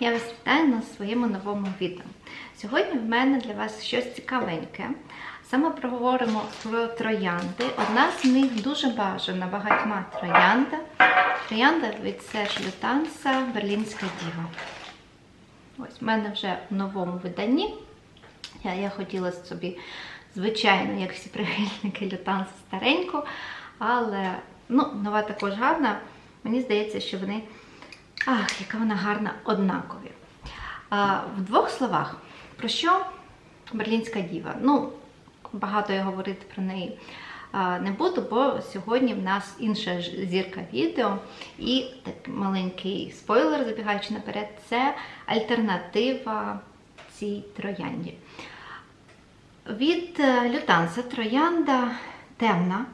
Я вас вітаю на своєму новому відео. Сьогодні в мене для вас щось цікавеньке. Саме проговоримо про троянди. Одна з них дуже бажана багатьма троянда. Троянда від Серж Лютанса Берлінська діва. Ось в мене вже в новому виданні. Я, я хотіла собі, звичайно, як всі прихильники Лютанса стареньку, але ну, нова також гарна. Мені здається, що вони. Ах, яка вона гарна, однакові. А, в двох словах, про що Берлінська діва? Ну, багато я говорити про неї а, не буду, бо сьогодні в нас інша зірка відео. І так маленький спойлер, забігаючи наперед, це альтернатива цій троянді. Від е, Лютанса троянда темна,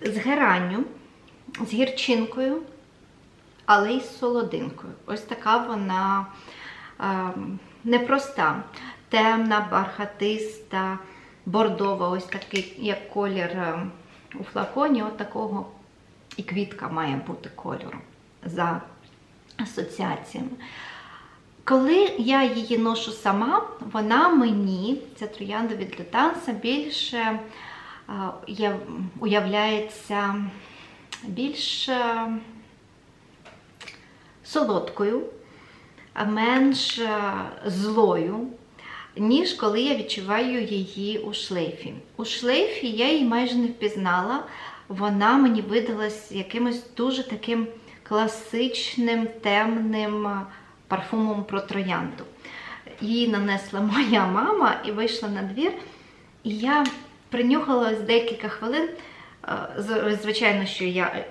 з геранню, з гірчинкою, але й з солодинкою. Ось така вона е, непроста, темна, бархатиста, бордова, ось такий, як колір е, у флаконі, от такого і квітка має бути кольору за асоціаціями. Коли я її ношу сама, вона мені, ця троянда від Лютанса, більше е, уявляється більш е, солодкою, менш е, злою, ніж коли я відчуваю її у шлейфі. У шлейфі я її майже не впізнала. Вона мені видалась якимось дуже таким класичним, темним е, парфумом про троянду. Її нанесла моя мама і вийшла на двір. І я принюхала декілька хвилин. Е, Звичайно, що я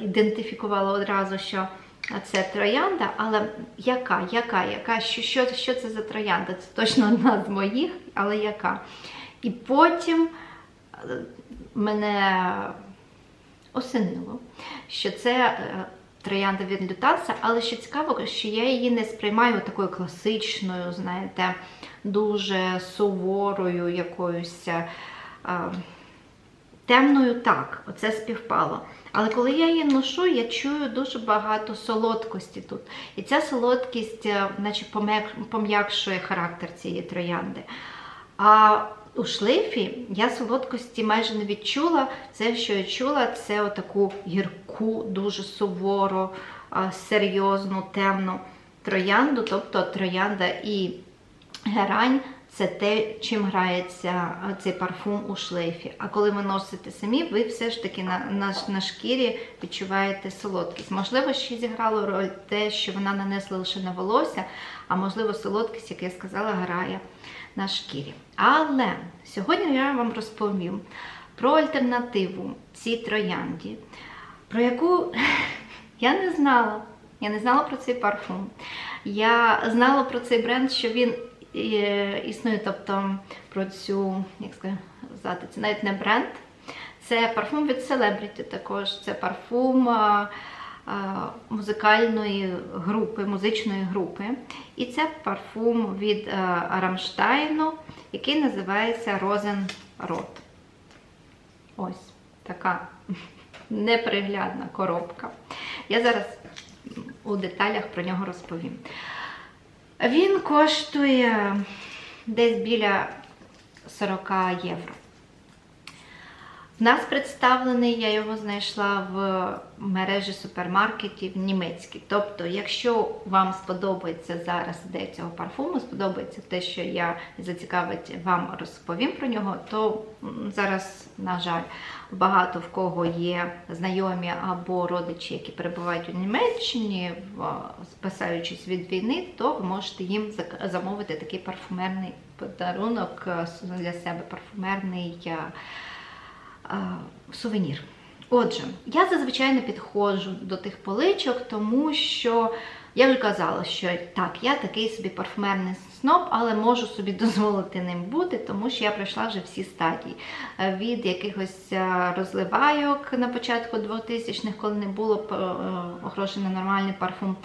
ідентифікувала одразу, що це троянда, але яка, яка, яка, що, що, що це за троянда? Це точно одна з моїх, але яка? І потім е, мене осенило, що це е, троянда від Лютанса, але що цікаво, що я її не сприймаю такою класичною, знаєте, дуже суворою якоюсь. е, Темною так, оце співпало. Але коли я її ношу, я чую дуже багато солодкості тут. І ця солодкість, е, наче пом'якшує характер цієї троянди. А у шлейфі я солодкості майже не відчула. Все, що я чула, це отаку гірку, дуже сувору, серйозну, темну троянду, тобто троянда і герань це те, чим грається цей парфум у шлейфі. А коли ви носите самі, ви все ж таки на, на, на шкірі відчуваєте солодкість. Можливо, ще зіграло роль те, що вона нанесла лише на волосся, а можливо, солодкість, як я сказала, грає на шкірі. Але сьогодні я вам розповім про альтернативу цій троянді, про яку я не знала. Я не знала про цей парфум. Я знала про цей бренд, що він існує, тобто про цю, як сказати, це навіть не бренд. Це парфум від Celebrity також. Це парфум а, а, музикальної групи, музичної групи. І це парфум від Рамштайну, який називається Розенрот. Ось така неприглядна коробка. Я зараз у деталях про нього розповім. Він коштує десь біля 40 євро. В нас представлений, я його знайшла в мережі супермаркетів німецький. Тобто, якщо вам сподобається зараз ідея цього парфуму, сподобається те, що я зацікавить вам розповім про нього, то зараз, на жаль, багато в кого є знайомі або родичі, які перебувають у Німеччині, спасаючись від війни, то ви можете їм замовити такий парфумерний подарунок е, для себе, парфумерний. Сувенір. Отже, я зазвичай не підходжу до тих поличок, тому що Я вже казала, що так, я такий собі парфумерний сноб, але можу собі дозволити ним бути, тому що я пройшла вже всі стадії. Е, Від якихось е, розливайок на початку 2000-х, коли не було е, грошей на нормальний парфум,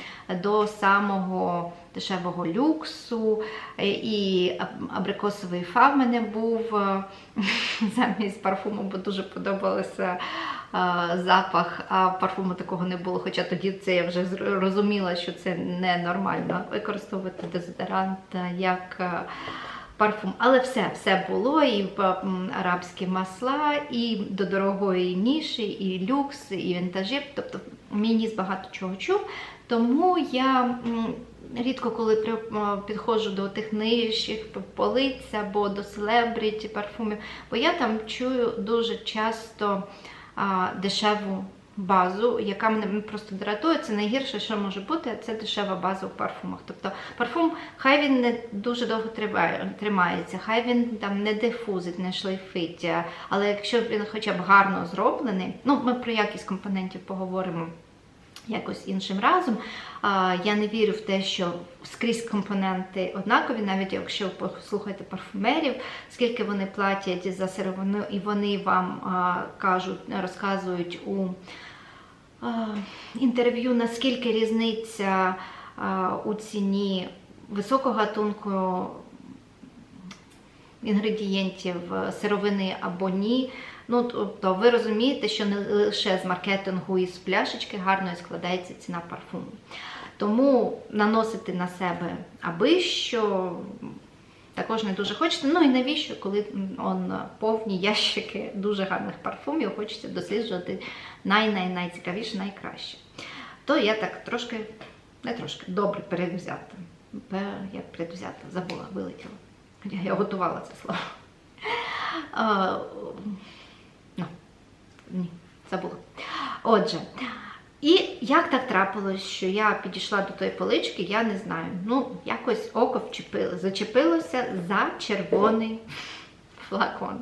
до самого дешевого люксу. Е, І абрикосовий фа в мене був е, замість парфуму, бо дуже подобався е, запах, а парфуму такого не було. Хоча тоді це я вже зр- розуміла, що це ненормально використовувати дезодорант як парфум. Але все, все було, і арабські масла, і до дорогої ніші, і люкс, і вінтажі. Тобто мій ніс багато чого чув. Тому я рідко коли е, підходжу до тих нижчих полиць або до селебріті парфумів, бо я там чую дуже часто а, дешеву базу, яка мене просто дратує. Це найгірше, що може бути, це дешева база у парфумах. Тобто парфум, хай він не дуже довго тримається, хай він там не дифузить, не шлейфить. Але якщо він хоча б гарно зроблений, ну ми про якість компонентів поговоримо якось іншим разом. Я не вірю в те, що скрізь компоненти однакові, навіть якщо послухаєте парфумерів, скільки вони платять за сировину, і вони вам кажуть, розказують у інтерв'ю, наскільки різниця у ціні високого гатунку інгредієнтів сировини або ні. Ну, тобто ви розумієте, що не лише з маркетингу і з пляшечки гарно складається ціна парфуму. Тому наносити на себе аби що також не дуже хочеться. Ну і навіщо, коли он, повні ящики дуже гарних парфумів, хочеться досліджувати най-най-найцікавіше, найкраще. То я так трошки, не трошки, добре передвзята. Пе- Як передвзята, забула, вилетіла. Я готувала це слово. Ні, забула. Отже, і як так трапилось, що я підійшла до тої полички, я не знаю. Ну, якось око вчепило, зачепилося за червоний флакон.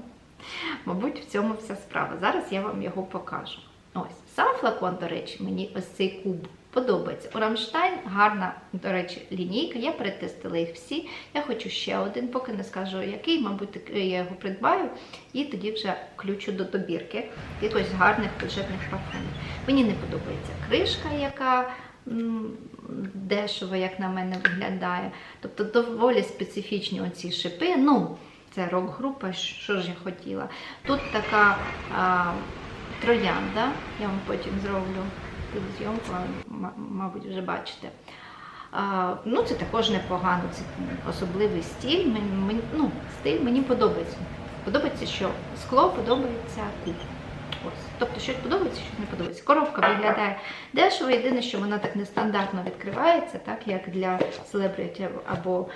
Мабуть, в цьому вся справа. Зараз я вам його покажу. Ось, сам флакон, до речі, мені ось цей куб подобається. У Рамштайн гарна, до речі, лінійка. Я перетестила їх всі. Я хочу ще один, поки не скажу який, мабуть, я його придбаю і тоді вже включу до добірки якихось гарних бюджетних парфумів. Мені не подобається кришка, яка дешево, як на мене, виглядає. Тобто доволі специфічні оці шипи. Ну, це рок-група, що ж я хотіла. Тут така а, троянда, я вам потім зроблю зйомку, мабуть, вже бачите. Ну, це також непогано, це особливий стиль. Ну, стиль мені подобається. Подобається, що скло подобається куб. Ось. Тобто щось подобається, щось не подобається. Коробка виглядає дешево, єдине, що вона так нестандартно відкривається, так як для селебриті або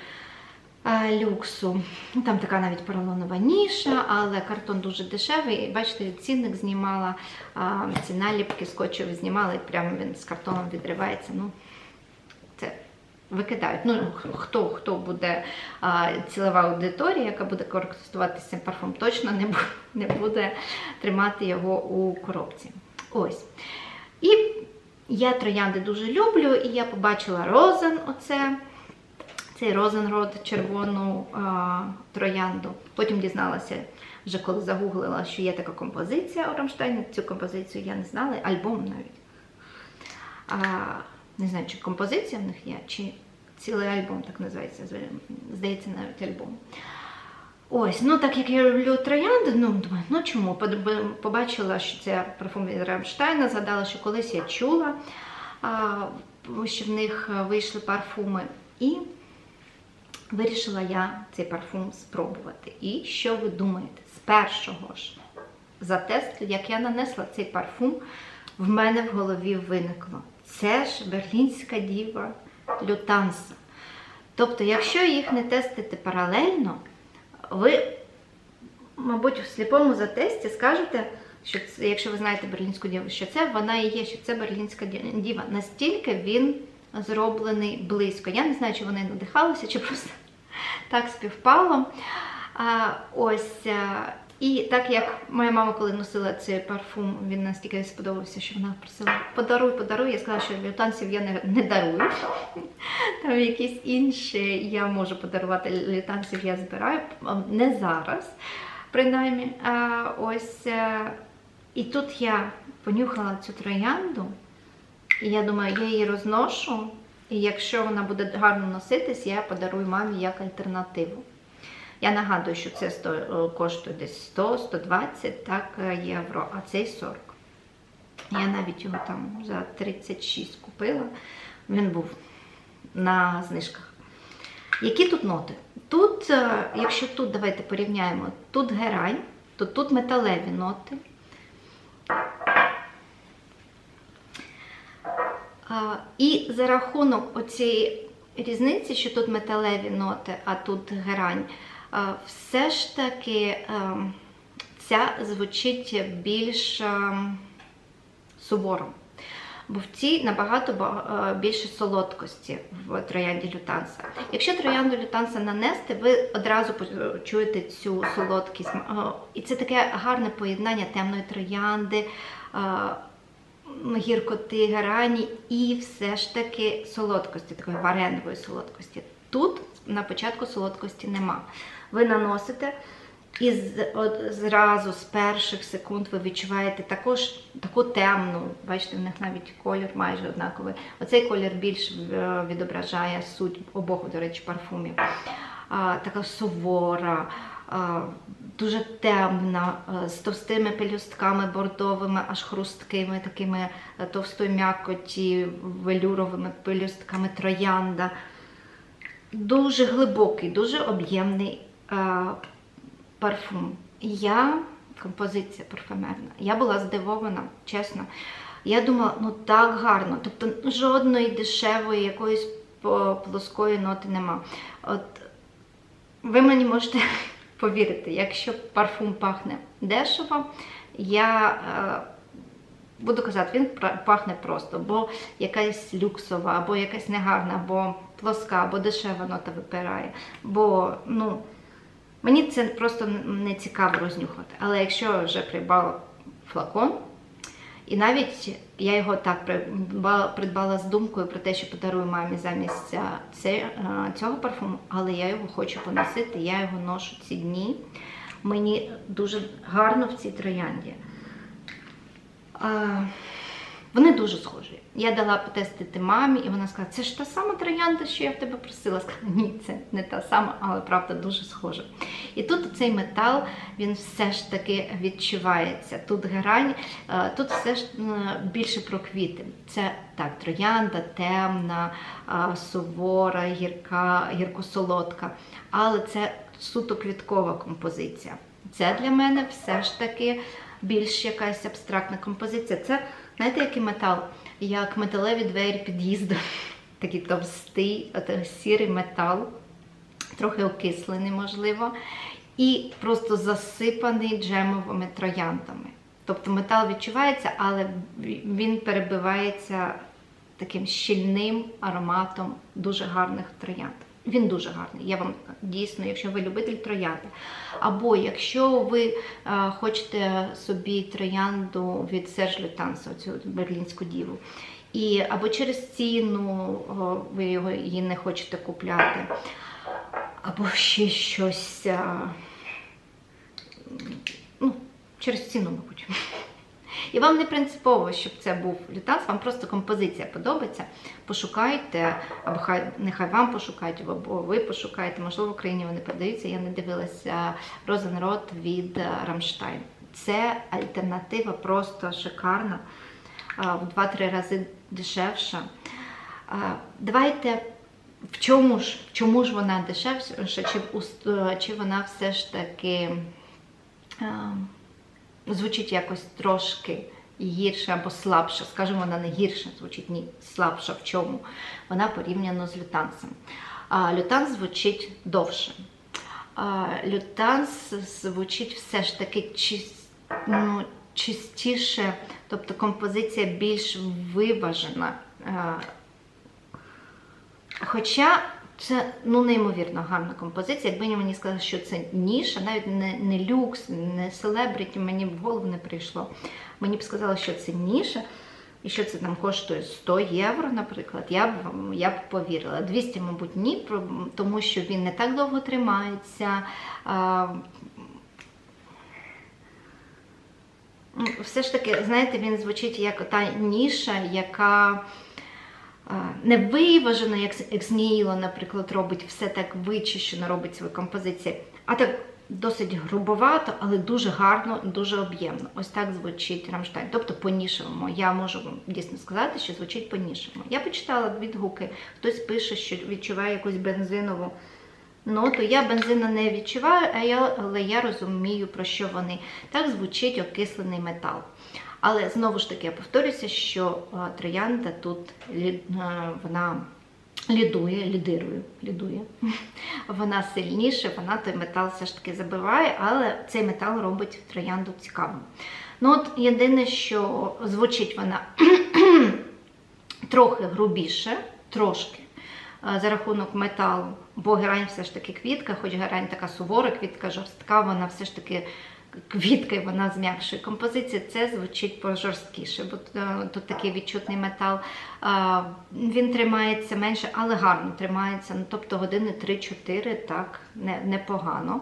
люксу. Там така навіть поролонова ніша, але картон дуже дешевий. Бачите, цінник знімала, ці наліпки скотчеві знімала, і прямо він з картоном відривається. Ну, це викидають. Ну, хто, хто буде цілова аудиторія, яка буде користуватися цим парфумом, точно не, бу- не буде тримати його у коробці. Ось. І я троянди дуже люблю, і я побачила розен, оце, цей розенрод, червону а, троянду. Потім дізналася, вже коли загуглила, що є така композиція у Рамштайні. Цю композицію я не знала, альбом навіть. А, не знаю, чи композиція в них є, чи цілий альбом так називається. Здається, навіть альбом. Ось, ну так як я люблю троянди, ну думаю, ну чому? Побачила, що це парфум від Рамштайна, згадала, що колись я чула, що в них вийшли парфуми. І вирішила я цей парфум спробувати. І що ви думаєте? З першого ж затесту, як я нанесла цей парфум, в мене в голові виникло. Це ж берлінська діва Лютанса. Тобто, якщо їх не тестити паралельно, ви, мабуть, в сліпому затесті скажете, що це, якщо ви знаєте берлінську діву, що це вона і є, що це берлінська діва. Настільки він зроблений близько. Я не знаю, чи вони надихалися, чи просто так співпало. А, ось. а, І так як моя мама, коли носила цей парфум, він настільки сподобався, що вона просила подаруй, подаруй. Я сказала, що лютанців я не, не дарую. Там якісь інші я можу подарувати лютанців, я збираю не зараз, принаймні. А ось е, і тут я понюхала цю троянду, і я думаю, я її розношу. І якщо вона буде гарно носитись, я подарую мамі як альтернативу. Я нагадую, що це сто- е, коштує десь 100-120 так, е, євро, а цей 40. Я навіть його там за 36 купила. Він був на знижках. Які тут ноти? Тут, е, якщо тут давайте порівняємо, тут герань, то тут металеві ноти. І за рахунок оцієї різниці, що тут металеві ноти, а тут герань, все ж таки ця звучить більш суворо. Бо в цій набагато більше солодкості в троянді лютанса. Якщо троянду лютанса нанести, ви одразу почуєте цю солодкість. І це таке гарне поєднання темної троянди, гіркоти, герані і все ж таки солодкості, такої варенової солодкості. Тут на початку солодкості нема. Ви наносите. І зразу з перших секунд ви відчуваєте також таку темну, бачите, в них навіть колір майже однаковий. Оцей колір більш е, відображає суть обох, до речі, парфумів. Така сувора, дуже темна, з товстими пелюстками бордовими, аж хрусткими, такими е, товстої м'якоті, велюровими пелюстками троянда. Дуже глибокий, дуже об'ємний. е, парфум. Я, композиція парфумерна, я була здивована, чесно. Я думала, ну так гарно. Тобто жодної дешевої якоїсь плоскої ноти нема. От ви мені можете повірити, якщо парфум пахне дешево, я е, буду казати, він пахне просто, бо якась люксова, або якась негарна, або плоска, або дешева нота випирає. Бо, ну, Мені це просто не цікаво рознюхати. Але якщо вже придбала флакон, і навіть я його так придбала, з думкою про те, що подарую мамі замість цього парфуму, але я його хочу поносити, я його ношу ці дні. Мені дуже гарно в цій троянді. Вони дуже схожі. Я дала потестити мамі, і вона сказала, це ж та сама троянда, що я в тебе просила. Сказала, ні, це не та сама, але правда дуже схожа. І тут цей метал, він все ж таки відчувається. Тут герань, е, тут все ж е, більше про квіти. Це так, троянда темна, е, сувора, гірка, гіркосолодка. Але це суто квіткова композиція. Це для мене все ж таки більш якась абстрактна композиція. Це, знаєте, який метал? Як металеві двері під'їзду. Такий товстий, сірий метал, трохи окислений, можливо, і просто засипаний джемовими трояндами. Тобто метал відчувається, але він перебивається таким щільним ароматом дуже гарних троянд. Він дуже гарний. Я вам дійсно, якщо ви любитель троянди. Або якщо ви е, хочете собі троянду від Серж Лютанса, цю берлінську діву. І або через ціну о, ви його її не хочете купляти, або ще щось. а, ну, через ціну, мабуть. І вам не принципово, щоб це був лютанс, вам просто композиція подобається. Пошукайте, або хай нехай вам пошукають, або ви пошукаєте. Можливо, в Україні вони продаються. Я не дивилася Розенрот від Рамштайн. Це альтернатива просто шикарна, в 2-3 рази дешевша. Давайте. В чому ж, в чому ж вона дешевша, чи, чи вона все ж таки а, звучить якось трошки гірше або слабше. Скажімо, вона не гірше звучить, ні, слабша в чому. Вона порівняно з лютансом. А, лютанс звучить довше. А, лютанс звучить все ж таки чис, ну, чистіше, тобто композиція більш виважена. А, Хоча Це ну неймовірно гарна композиція. Якби мені сказали, що це ніша, навіть не, не люкс, не селебриті, мені в голову не прийшло. Мені б сказали, що це ніша, і що це там коштує 100 євро, наприклад, я б я б повірила. 200, мабуть, ні, тому що він не так довго тримається. А, все ж таки, знаєте, він звучить як та ніша, яка не виважено, як Ексніло, наприклад, робить все так вичищено, робить свої композиції, а так досить грубовато, але дуже гарно, дуже об'ємно. Ось так звучить Рамштайн. Тобто по-нішевому. Я можу вам дійсно сказати, що звучить по-нішевому. Я почитала відгуки, хтось пише, що відчуває якусь бензинову ноту. Я бензину не відчуваю, але я розумію, про що вони. Так звучить окислений метал. Але знову ж таки я повторюся, що е, троянда тут е, вона лідує, лідирує, лідує. Вона сильніше, вона той метал все ж таки забиває, але цей метал робить троянду цікавим. Ну от єдине, що звучить вона трохи грубіше, трошки. е, За рахунок металу, бо герань все ж таки квітка, хоч герань така сувора, квітка жорстка, вона все ж таки квітка, і вона зм'якшує. Композиція це звучить пожорсткіше, бо е, тут такий відчутний метал. Він тримається менше, але гарно тримається. Ну, тобто години 3-4, так, не- непогано.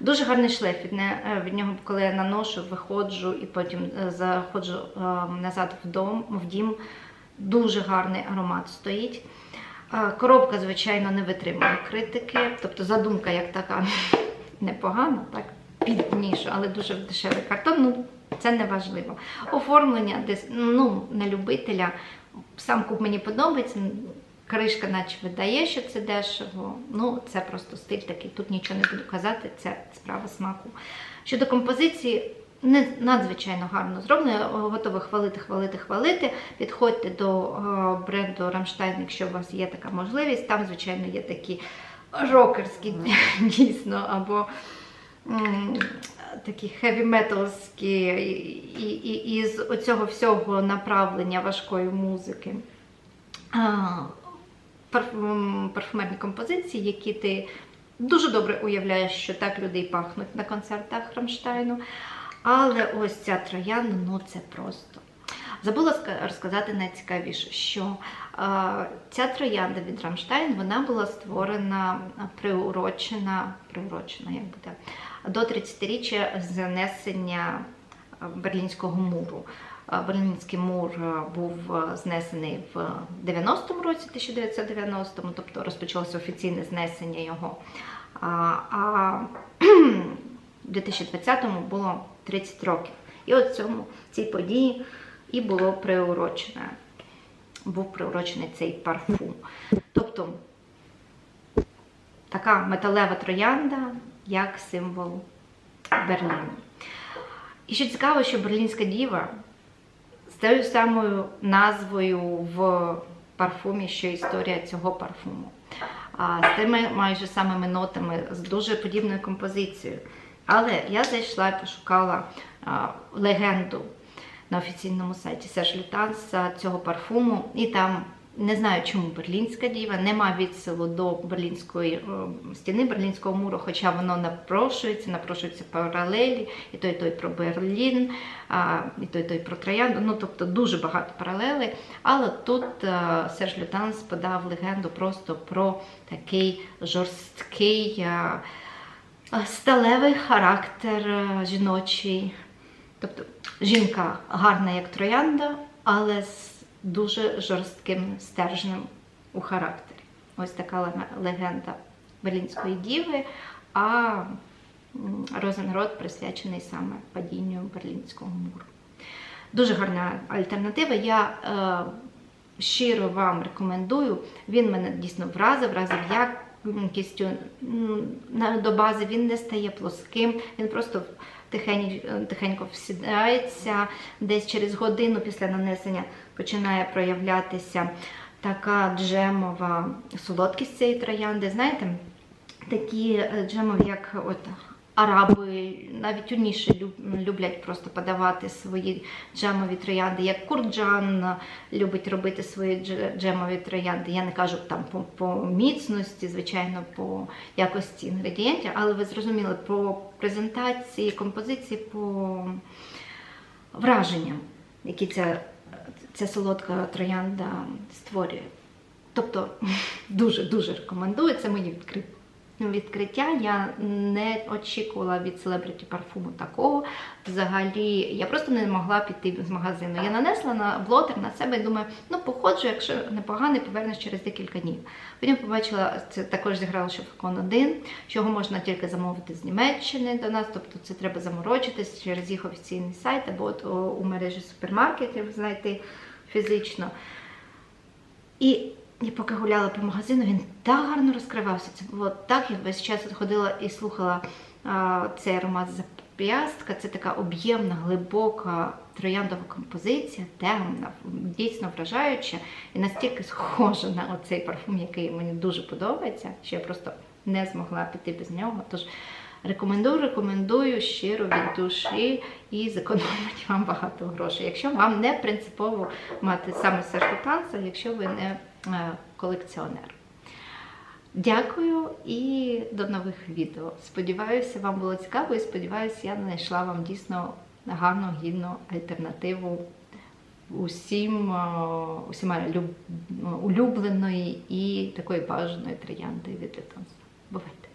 Дуже гарний шлейф від, не- е, від нього, коли я наношу, виходжу і потім е, заходжу назад в дом, в дім. Дуже гарний аромат стоїть. Коробка, звичайно, не витримує критики. Тобто задумка як така непогана, так, під але дуже дешевий картон. Ну, це не важливо. Оформлення десь ну, на любителя. Сам куб мені подобається. Кришка, наче видає, що це дешево. Ну, це просто стиль такий. Тут нічого не буду казати, це справа смаку. Щодо композиції, не надзвичайно гарно зроблено. Я готова хвалити, хвалити, хвалити. Підходьте до е, бренду Rammstein, якщо у вас є така можливість. Там, звичайно, є такі рокерські дійсно, або такі хеві-металські, і, з оцього всього направлення важкої музики. Парфумерні композиції, які ти дуже добре уявляєш, що так люди пахнуть на концертах Рамштайну. Але ось ця троянда, ну це просто. Забула розказати найцікавіше, що ця троянда від Рамштайн вона була створена, приурочена, приурочена як буде, до 30-річчя знесення е, Берлінського муру. Берлінський мур був знесений в 90-му році, 1990-му, тобто розпочалося офіційне знесення його. А в 2020-му було 30 років. І от цьому цій події і було приурочене. Був приурочений цей парфум. Тобто така металева троянда, як символ Берліну. І що цікаво, що Берлінська діва з тою самою назвою в парфумі, що історія цього парфуму. А, з тими майже самими нотами, з дуже подібною композицією. Але я зайшла і пошукала легенду на офіційному сайті Серж Лютанса цього парфуму, і там не знаю, чому берлінська діва, нема відсилу до берлінської е, стіни берлінського муру, хоча воно напрошується, напрошуються паралелі, і той, і той про Берлін, і той, і той про Троянду. Ну тобто дуже багато паралелей. Але тут е, Серж Лютанс подав легенду просто про такий жорсткий. е, Сталевий характер е, жіночий, тобто жінка гарна як троянда, але з дуже жорстким стержнем у характері. Ось така легенда Берлінської діви, а Розенрод присвячений саме падінню Берлінського муру. Дуже гарна альтернатива. Я е, щиро вам рекомендую. Він мене дійсно вразив, вразив якістю до бази. Він не стає плоским, він просто тихенько всідається. Десь через годину після нанесення починає проявлятися така джемова солодкість цієї троянди. Знаєте, такі е, джемові, як от Араби навіть юніше люблять просто подавати свої джемові троянди, як курджан любить робити свої джемові троянди. Я не кажу там по, по міцності, звичайно, по якості інгредієнтів, але ви зрозуміли по презентації, композиції, по враженням, які ця, ця солодка троянда створює. Тобто дуже-дуже рекомендую. Це мої відкри- відкриття. Я не очікувала від селебриті парфуму такого. Взагалі, я просто не могла піти з магазину. Я нанесла на блотер на себе і думаю, ну походжу, якщо непоганий, повернусь через декілька днів. Потім побачила, це також зіграло ще флакон 1, чого можна тільки замовити з Німеччини до нас, тобто це треба заморочитись через їх офіційний сайт або от у мережі супермаркетів знайти фізично. І я поки гуляла по магазину, він так гарно розкривався. Це було так, я весь час ходила і слухала а, цей аромат зап'ястка. Це така об'ємна, глибока трояндова композиція, темна, дійсно вражаюча і настільки схожа на оцей парфум, який мені дуже подобається, що я просто не змогла піти без нього. Тож рекомендую, рекомендую щиро від душі і зекономить вам багато грошей. Якщо вам не принципово мати саме Серж якщо ви не колекціонер. Дякую і до нових відео. Сподіваюся, вам було цікаво і сподіваюся, я знайшла вам дійсно гарну, гідну альтернативу усім, е, усіма улюбленої і такої бажаної троянди від літонства. Бувайте!